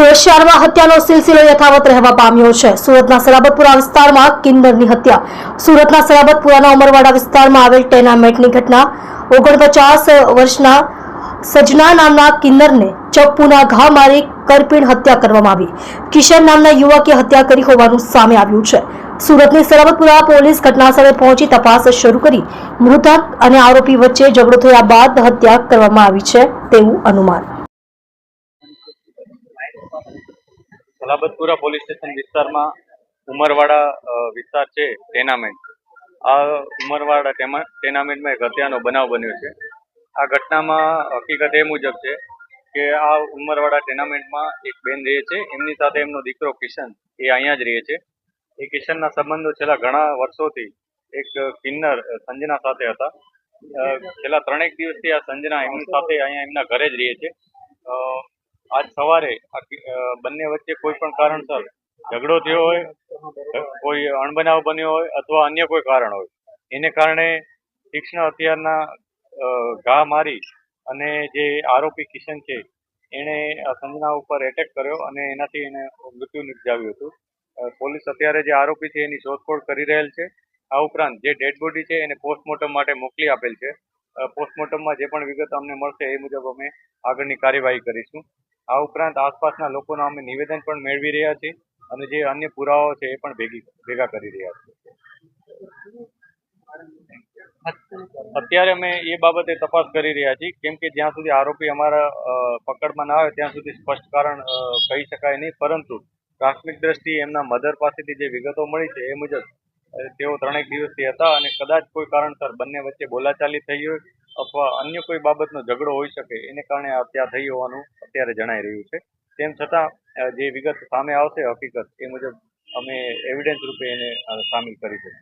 સુરત શહેરમાં હત્યાનો સિલસિલો યથાવત રહેવા પામ્યો છે. સુરતના સલાબતપુરા વિસ્તારમાં કિન્નરની હત્યા. સુરતના સલાબતપુરાના ઉમરવાડા વિસ્તારમાં આવેલ ટેનામેટની ઘટના. ઓગણપચાસ વર્ષના સજના નામના કિન્નરને ચપ્પુના ઘા મારી કરપીણ હત્યા કરવામાં આવી. કિશન નામના યુવકે હત્યા કરી હોવાનું સામે આવ્યું છે. સુરતની સલાબતપુરા પોલીસ ઘટનાસ્થળે પહોંચી તપાસ શરૂ કરી. મૃતક અને આરોપી વચ્ચે ઝઘડો થયા બાદ હત્યા કરવામાં આવી છે તેવું અનુમાન. સલાબતપુરા પોલીસ સ્ટેશન વિસ્તારમાં ઉમરવાડા વિસ્તાર છે ટેનામેન્ટ આ ઉમરવાડા ટેનામેન્ટમાં એક હત્યાનો બનાવ બન્યો છે. આ ઘટનામાં હકીકત એ મુજબ છે કે આ ઉમરવાડા ટેનામેન્ટમાં એક બેન રહે છે. એમની સાથે એમનો દીકરો કિશન એ અહીંયા જ રહે છે. એ કિશનના સંબંધો છેલ્લા ઘણા વર્ષોથી એક કિન્નર સંજના સાથે હતા. છેલ્લા ત્રણેક દિવસથી આ સંજના એમની સાથે અહીંયા એમના ઘરે જ રહે છે. આજ સવારે બંને વચ્ચે કોઈ પણ કારણસર ઝઘડો થયો હોય, કોઈ અણબનાવ બન્યો હોય અથવા અન્ય કોઈ કારણ હોય. એને કારણે તીક્ષ્ણ હથિયારના ઘા મારી અને જે આરોપી કિશન છે, એણે સંજના ઉપર એટેક કર્યો અને એનાથી એને મૃત્યુ નિપજાવ્યું હતું. પોલીસ અત્યારે જે આરોપી છે એની શોધખોળ કરી રહેલ છે. આ ઉપરાંત જે ડેડ બોડી છે એને પોસ્ટમોર્ટમ માટે મોકલી આપેલ છે. પોસ્ટમોર્ટમમાં જે પણ વિગત અમને મળશે એ મુજબ અમે આગળની કાર્યવાહી કરીશું. આ ઉપરાંત આસપાસના લોકોના અમે નિવેદન પણ મેળવી રહ્યા છીએ અને જે અન્ય પુરાવાઓ છે એ પણ ભેગી ભેગા કરી રહ્યા છીએ. અત્યારે અમે એ બાબતે તપાસ કરી રહ્યા છીએ, કેમ કે જ્યાં સુધી આરોપી અમારા પકડમાં ના આવે ત્યાં સુધી સ્પષ્ટ કારણ કહી શકાય નહીં, પરંતુ પ્રાથમિક દ્રષ્ટિએ એમના મધર પાસેથી જે વિગતો મળી છે એ મુજબ તેઓ ત્રણેક દિવસથી હતા અને કદાચ કોઈ કારણસર બંને વચ્ચે બોલાચાલી થઈ હોય અથવા અન્ય કોઈ બાબતનો ઝઘડો હોઈ શકે, એને કારણે આ થઈ હોવાનું અત્યારે જણાઈ રહ્યું છે. તેમ છતાં જે વિગત સામે આવશે, હકીકત એ મુજબ અમે એવિડન્સ રૂપે એને સામેલ કરીશું